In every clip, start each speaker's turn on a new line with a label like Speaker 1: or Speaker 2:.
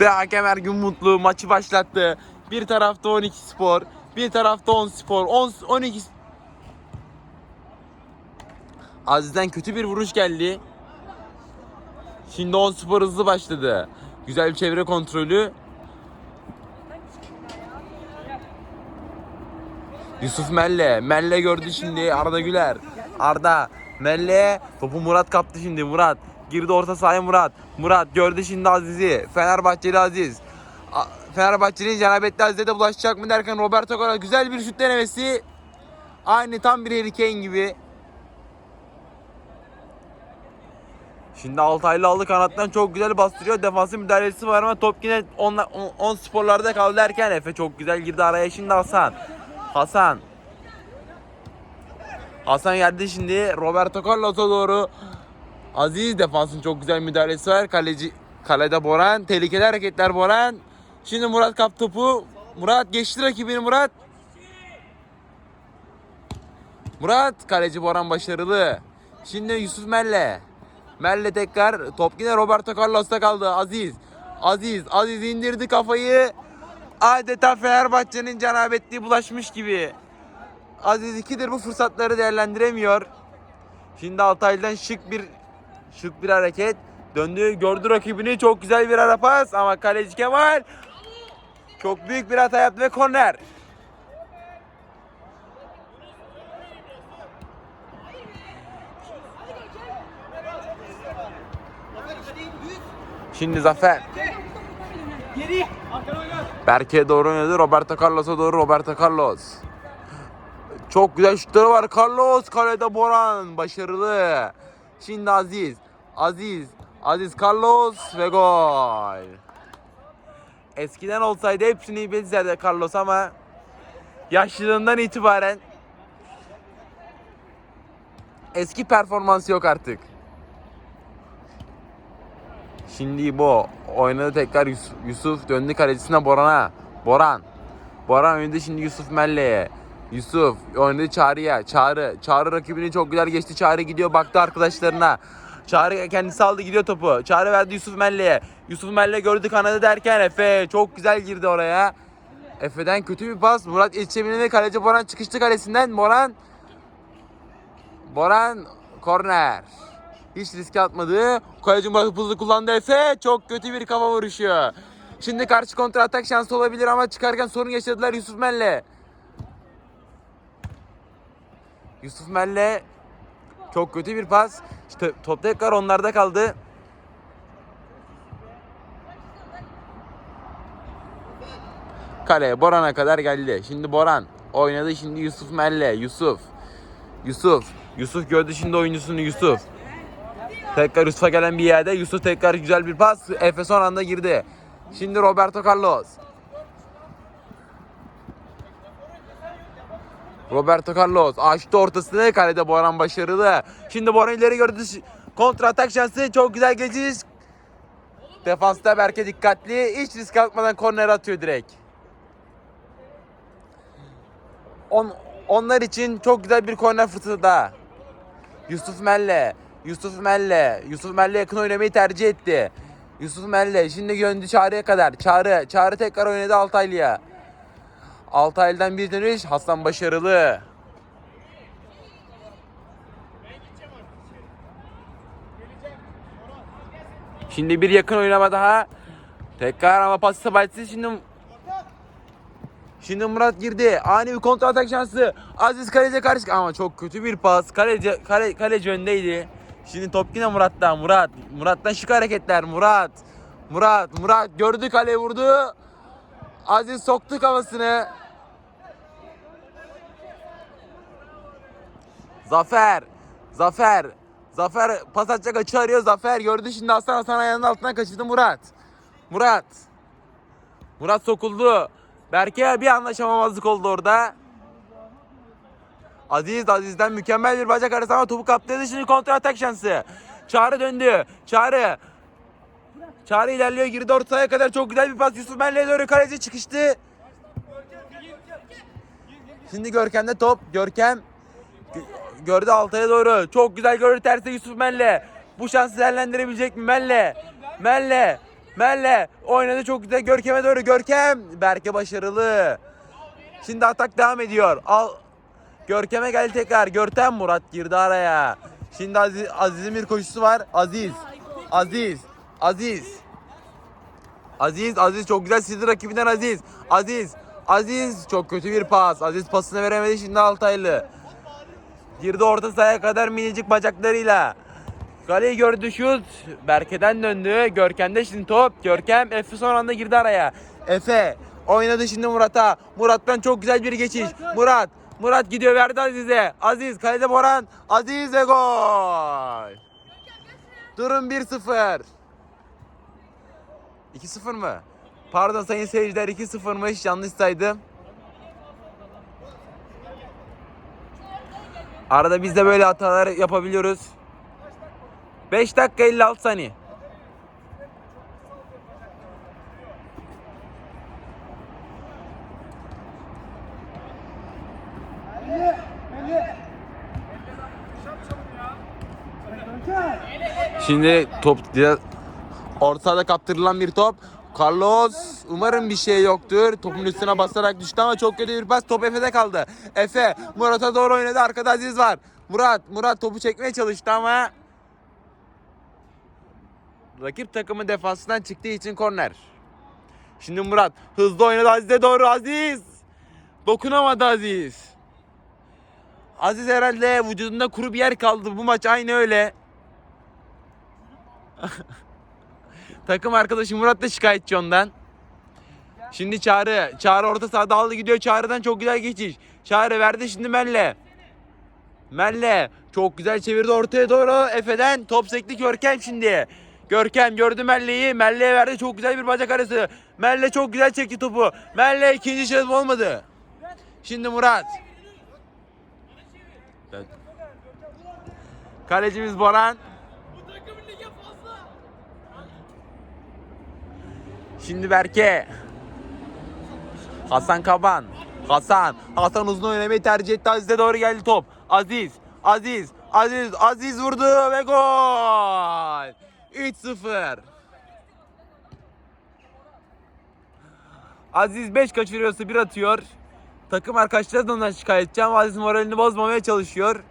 Speaker 1: Ve hakem Ergün Mutlu maçı başlattı. Bir tarafta 12 spor, bir tarafta 10 spor. 10, 12 Aziz'den kötü bir vuruş geldi. Şimdi 10 spor hızlı başladı. Güzel bir çevre kontrolü. Yusuf Melle. Melle gördü şimdi Arda Güler. Arda. Melle. Topu Murat kaptı şimdi. Murat. Girdi orta sahaya Murat. Murat gördü şimdi Aziz'i. Fenerbahçeli Aziz. Fenerbahçe'nin Cenabetli Aziz'e de bulaşacak mı derken Roberto Carlos güzel bir şut denemesi. Aynı tam bir Harry Kane gibi. Şimdi Altaylı aldı kanattan çok güzel bastırıyor. Defansın müdahalesi var ama top yine 10 sporlarda kaldı derken Efe çok güzel girdi araya şimdi Hasan. Hasan. Hasan geldi şimdi Roberto Carlos'a doğru. Aziz defansın çok güzel müdahalesi var. Kaleci kalede Boran. Tehlikeli hareketler Boran. Şimdi Murat kap topu. Murat geçti rakibini Murat. Murat kaleci Boran başarılı. Şimdi Yusuf Melle. Melle tekrar top yine Roberto Carlos'ta kaldı. Aziz. Aziz. Aziz indirdi kafayı. Adeta Fenerbahçe'nin cenabetliği bulaşmış gibi. Aziz ikidir bu fırsatları değerlendiremiyor. Şimdi Altaylı'dan şık bir şık bir hareket. Döndü gördü rakibini çok güzel bir ara pas ama kaleci Kemal çok büyük bir hata yaptı ve korner. Şimdi Zafer. Berke'ye doğru oynadı. Roberto Carlos'a doğru Roberto Carlos. Çok güzel şutları var. Carlos kalede Boran başarılı. Şimdi Aziz. Aziz. Aziz Carlos ve gol. Eskiden olsaydı hepsini bilseydi Carlos ama yaşlılığından itibaren eski performansı yok artık. Şimdi bu oynadı tekrar Yus- Yusuf döndü kalecisine Boran'a. Boran. Boran oynadı şimdi Yusuf Melle'ye. Yusuf oynadı Çağrı'ya. Çağrı. Çağrı rakibini çok güzel geçti. Çağrı gidiyor baktı arkadaşlarına. Çağrı kendisi aldı gidiyor topu. Çağrı verdi Yusuf Melle'ye. Yusuf Melle gördü kanadı derken Efe çok güzel girdi oraya. Efe'den kötü bir pas. Murat yetişebildi. Kaleci Boran çıkıştı kalesinden. Boran Boran korner. Hiç riske atmadı. Kaleci Murat hızlı kullandı Efe. Çok kötü bir kafa vuruşu. Şimdi karşı kontra atak şansı olabilir ama çıkarken sorun yaşadılar Yusuf Melle. Yusuf Melle çok kötü bir pas. İşte top tekrar onlarda kaldı. Kaleye Boran'a kadar geldi. Şimdi Boran oynadı şimdi Yusuf Melle. Yusuf. Yusuf. Yusuf gördü şimdi oyuncusunu Yusuf. Tekrar Yusuf'a gelen bir yerde Yusuf tekrar güzel bir pas. Efe son anda girdi. Şimdi Roberto Carlos. Roberto Carlos açtı ortasını kalede Boran başarılı. Şimdi Boran ileri gördü. Kontra atak şansı çok güzel geçiş. Defansta Berke dikkatli. Hiç risk atmadan korner atıyor direkt. On, onlar için çok güzel bir korner fırsatı daha. Yusuf Melle. Yusuf Melle. Yusuf Melle yakın oynamayı tercih etti. Yusuf Melle şimdi göndü Çağrı'ya kadar. Çağrı. Çağrı tekrar oynadı Altaylı'ya. Altaylı'dan bir dönüş. Hasan başarılı. Şimdi bir yakın oynama daha. Tekrar ama pas sabahsiz şimdi Şimdi Murat girdi. Ani bir kontra atak şansı. Aziz kaleci karşı ama çok kötü bir pas. Kaleci kale, kaleci öndeydi. Şimdi top yine Murat'ta. Murat. Murat'tan şık hareketler. Murat. Murat. Murat gördü kale vurdu. Aziz soktu kafasını. Zafer. Zafer. Zafer pas atacak açı arıyor. Zafer gördü şimdi Hasan Hasan ayağının altından kaçırdı Murat. Murat. Murat sokuldu. Berke bir anlaşamamazlık oldu orada. Aziz Aziz'den mükemmel bir bacak arası ama topu kaptırdı şimdi kontra atak şansı. Çağrı döndü. Çağrı. Çağrı ilerliyor girdi ortaya kadar çok güzel bir pas Yusuf Melle'ye doğru kaleci çıkıştı. Şimdi Görkem'de top. Görkem gö- gördü Altay'a doğru. Çok güzel gördü tersi Yusuf Melle. Bu şansı değerlendirebilecek mi Melle? Melle. Melle oynadı çok güzel Görkem'e doğru. Görkem. Berke başarılı. Şimdi atak devam ediyor. Al. Görkem'e geldi tekrar. Görkem Murat girdi araya. Şimdi Aziz, Aziz'in bir koşusu var. Aziz. Aziz. Aziz. Aziz. Aziz çok güzel sildi rakibinden Aziz. Aziz. Aziz çok kötü bir pas. Aziz pasını veremedi şimdi Altaylı. Girdi orta sahaya kadar minicik bacaklarıyla. Kaleyi gördü şut. Berke'den döndü. Görkem'de şimdi top. Görkem Efe son anda girdi araya. Efe oynadı şimdi Murat'a. Murat'tan çok güzel bir geçiş. Murat. Murat gidiyor verdi Aziz'e. Aziz kalede Boran. Aziz ve gol. Durum 1-0. 2-0 mı? Pardon sayın seyirciler 2-0'mış. Yanlış saydım. Arada biz de böyle hatalar yapabiliyoruz. 5 dakika 56 saniye. Şimdi top orta sahada kaptırılan bir top. Carlos umarım bir şey yoktur. Topun üstüne basarak düştü ama çok kötü bir pas. Top Efe'de kaldı. Efe Murat'a doğru oynadı. Arkada Aziz var. Murat Murat topu çekmeye çalıştı ama rakip takımın defansından çıktığı için korner. Şimdi Murat hızlı oynadı Aziz'e doğru Aziz. Dokunamadı Aziz. Aziz herhalde vücudunda kuru bir yer kaldı. Bu maç aynı öyle. Takım arkadaşı Murat da şikayetçi ondan. Şimdi Çağrı. Çağrı orta sahada aldı gidiyor. Çağrı'dan çok güzel geçiş. Çağrı verdi şimdi Melle. Melle. Çok güzel çevirdi ortaya doğru. Efe'den top sekti Görkem şimdi. Görkem gördü Melle'yi. Melle'ye verdi. Çok güzel bir bacak arası. Melle çok güzel çekti topu. Melle ikinci şans olmadı. Şimdi Murat. Kalecimiz Boran. Şimdi Berke. Hasan Kaban. Hasan. Hasan uzun oynamayı tercih etti. Aziz'e doğru geldi top. Aziz. Aziz. Aziz. Aziz vurdu ve gol. 3-0. Aziz 5 kaçırıyorsa 1 atıyor. Takım arkadaşları da ondan şikayetçi ama Aziz moralini bozmamaya çalışıyor.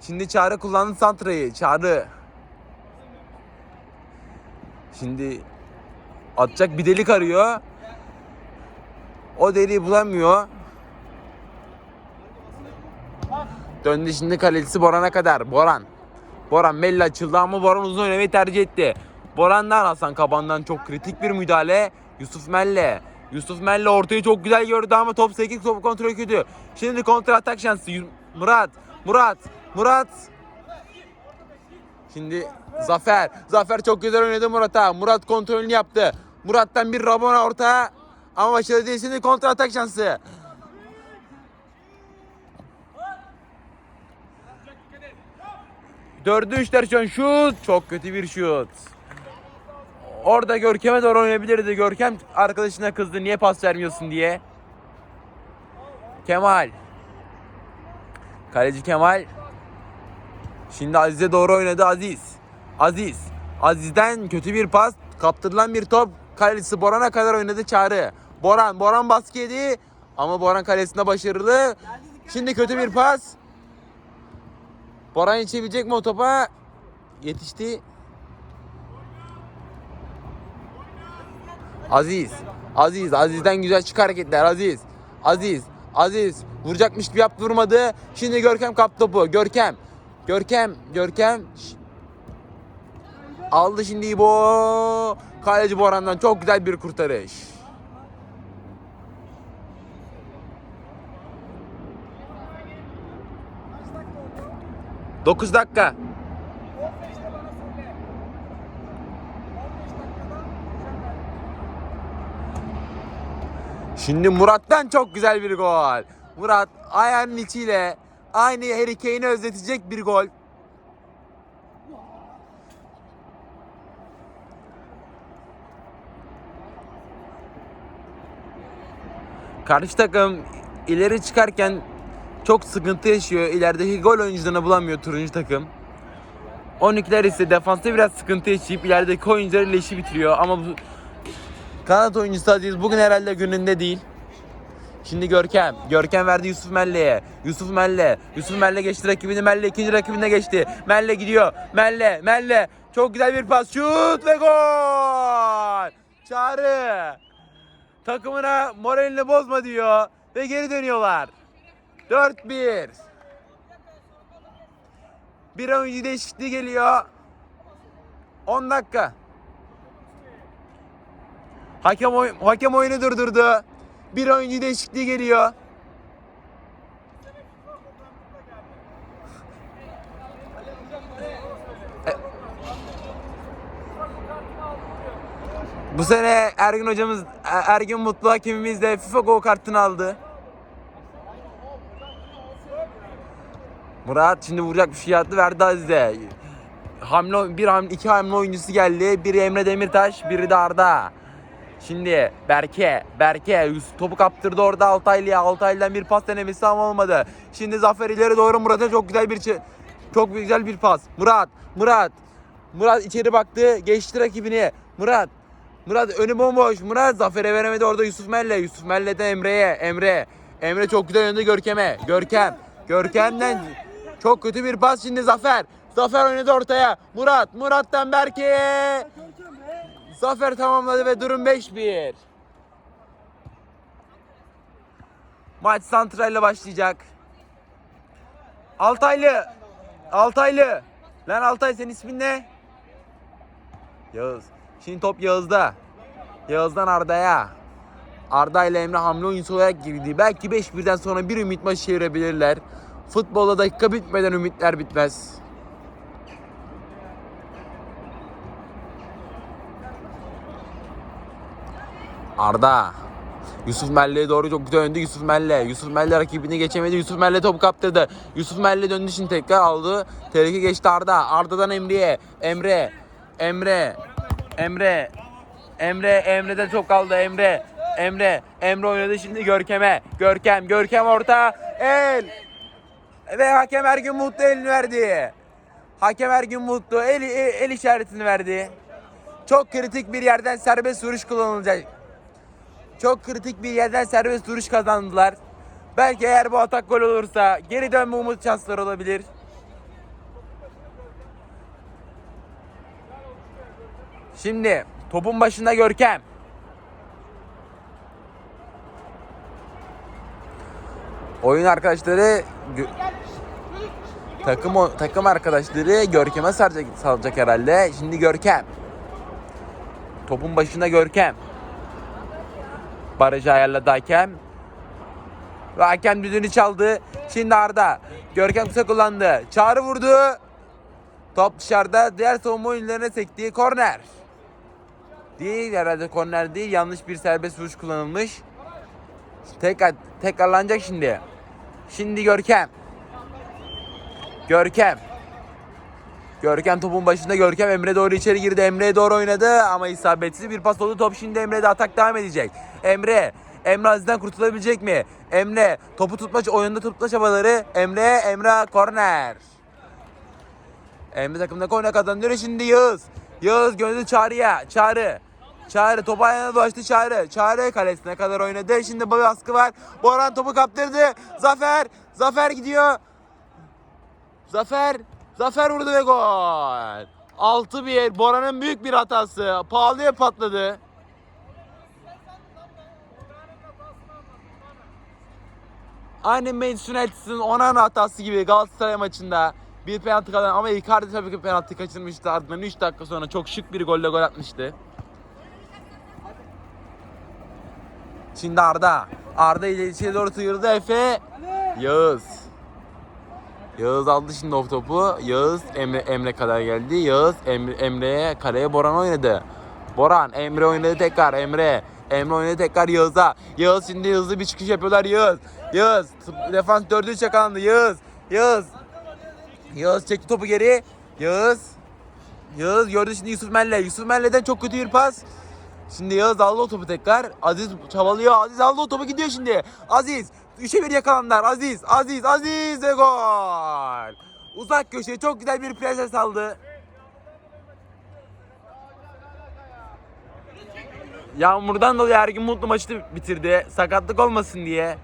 Speaker 1: Şimdi Çağrı kullandı santrayı. Çağrı. Şimdi atacak bir delik arıyor. O deliği bulamıyor. Döndü şimdi kalecisi Boran'a kadar. Boran. Boran Melli açıldı ama Boran uzun oynamayı tercih etti. Boran'dan Hasan Kaban'dan çok kritik bir müdahale. Yusuf Melle. Yusuf Melle ortayı çok güzel gördü ama top 8 top kontrol kötü. Şimdi kontra atak şansı. Murat. Murat. Murat. Şimdi Zafer. Zafer çok güzel oynadı Murat'a. Murat kontrolünü yaptı. Murat'tan bir Rabona orta. Ama başarılı değil. Şimdi kontra atak şansı. Dördü üçler şu an şut. Çok kötü bir şut. Orada Görkem'e doğru oynayabilirdi. Görkem arkadaşına kızdı. Niye pas vermiyorsun diye. Kemal. Kaleci Kemal. Şimdi Aziz'e doğru oynadı Aziz. Aziz. Aziz'den kötü bir pas. Kaptırılan bir top. Kalecisi Boran'a kadar oynadı Çağrı. Boran. Boran baskı yedi. Ama Boran kalesinde başarılı. Şimdi kötü bir pas. Boran yetişebilecek mi o topa? Yetişti. Aziz. Aziz. Aziz'den güzel çık hareketler. Aziz. Aziz. Aziz. Vuracakmış gibi yaptı vurmadı. Şimdi Görkem kaptı topu. Görkem. Görkem. Görkem. Şş. Aldı şimdi İbo. Kaleci Boran'dan çok güzel bir kurtarış. Dokuz dakika. Şimdi Murat'tan çok güzel bir gol. Murat ayağının içiyle aynı Harry Kane'i özletecek bir gol. Karşı takım ileri çıkarken çok sıkıntı yaşıyor. İlerideki gol oyuncularını bulamıyor turuncu takım. 12'ler ise defansta biraz sıkıntı yaşayıp ilerideki oyuncularıyla işi bitiriyor ama bu kanat oyuncusu Aziz bugün herhalde gününde değil. Şimdi Görkem. Görkem verdi Yusuf Melle'ye. Yusuf Melle. Yusuf Melle geçti rakibini. Melle ikinci rakibine geçti. Melle gidiyor. Melle. Melle. Çok güzel bir pas. Şut ve gol. Çağrı. Takımına moralini bozma diyor. Ve geri dönüyorlar. 4-1. Bir oyuncu değişikliği geliyor. 10 dakika. Hakem, oy- hakem oyunu durdurdu. Bir oyuncu değişikliği geliyor. Bu sene Ergin hocamız, Er- Ergin Mutlu hakemimiz de FIFA Go kartını aldı. Murat şimdi vuracak bir şey verdi Aziz'e. Hamle, bir hamle, iki hamle oyuncusu geldi. Biri Emre Demirtaş, biri de Arda. Şimdi Berke, Berke topu kaptırdı orada Altaylı'ya. Altaylı'dan bir pas denemesi ama olmadı. Şimdi Zafer ileri doğru Murat'a çok güzel bir çok güzel bir pas. Murat, Murat. Murat içeri baktı, geçti rakibini. Murat, Murat önü bomboş. Murat Zafer'e veremedi orada Yusuf Melle. Yusuf Melle'den Emre'ye. Emre. Emre çok güzel önde Görkem'e. Görkem. Görkem'den çok kötü bir pas şimdi Zafer. Zafer oynadı ortaya. Murat. Murat'tan Berke'ye. Zafer tamamladı ve durum 5-1. Maç santrayla başlayacak. Altaylı. Altaylı. Lan Altay senin ismin ne? Yağız. Şimdi top Yağız'da. Yağız'dan Arda'ya. Arda ile Emre hamle oyuncusu olarak girdi. Belki 5-1'den sonra bir ümit maçı çevirebilirler. Futbolda dakika bitmeden ümitler bitmez. Arda. Yusuf Melle'ye doğru çok güzel döndü. Yusuf Melle. Yusuf Melle rakibini geçemedi. Yusuf Melle topu kaptırdı. Yusuf Melle döndü şimdi tekrar aldı. Tehlike geçti Arda. Arda'dan Emre'ye. Emre. Emre. Emre. Emre. Emre'de çok kaldı Emre. Emre. Emre oynadı şimdi Görkem'e. Görkem. Görkem orta. El. Ve hakem Ergün Mutlu elini verdi. Hakem Ergün Mutlu el, el, el işaretini verdi. Çok kritik bir yerden serbest vuruş kullanılacak. Çok kritik bir yerden serbest vuruş kazandılar. Belki eğer bu atak gol olursa geri dönme umut şansları olabilir. Şimdi topun başında Görkem. Oyun arkadaşları takım takım arkadaşları Görkem'e saracak, salacak herhalde. Şimdi Görkem. Topun başında Görkem. Barajı ayarladı hakem. Ve hakem düdüğünü çaldı. Şimdi Arda. Görkem kısa kullandı. Çağrı vurdu. Top dışarıda. Diğer savunma oyuncularına sektiği korner. Değil herhalde korner değil. Yanlış bir serbest vuruş kullanılmış. Tekrar tekrarlanacak şimdi. Şimdi Görkem. Görkem. Görkem topun başında Görkem Emre doğru içeri girdi. Emre'ye doğru oynadı ama isabetsiz bir pas oldu. Top şimdi Emre'de atak devam edecek. Emre. Emre Aziz'den kurtulabilecek mi? Emre topu tutma oyunda tutma çabaları. Emre Emre korner. Emre takımda korner kazanıyor şimdi Yağız. Yağız gönlü Çağrı'ya. Çağrı. Çağrı topu ayağına dolaştı Çağrı. Çağrı kalesine kadar oynadı. Şimdi baskı var. Boran topu kaptırdı. Zafer. Zafer gidiyor. Zafer. Zafer vurdu ve gol. 6-1. Bora'nın büyük bir hatası. Pahalıya patladı. Aynı Manchester United'ın Onana hatası gibi Galatasaray maçında bir penaltı kalan ama Icardi tabii ki penaltı kaçırmıştı ardından 3 dakika sonra çok şık bir golle gol atmıştı. Şimdi Arda. Arda ile içeri doğru sıyırdı Efe. Yağız. Yağız aldı şimdi o topu. Yağız Emre, Emre kadar geldi. Yağız Emre, Emre'ye kaleye Boran oynadı. Boran Emre oynadı tekrar Emre. Emre oynadı tekrar Yağız'a. Yağız şimdi hızlı bir çıkış yapıyorlar Yağız. Yağız defans dördü çakalandı Yağız. Yağız. Yağız çekti topu geri. Yağız. Yağız gördü şimdi Yusuf Melle. Yusuf Melle'den çok kötü bir pas. Şimdi Yağız aldı o topu tekrar. Aziz çabalıyor. Aziz aldı o topu gidiyor şimdi. Aziz. 3'e 1 yakalandılar. Aziz. Aziz. Aziz ve gol. Uzak köşeye çok güzel bir plaja saldı. Yağmurdan dolayı her gün mutlu maçı bitirdi. Sakatlık olmasın diye.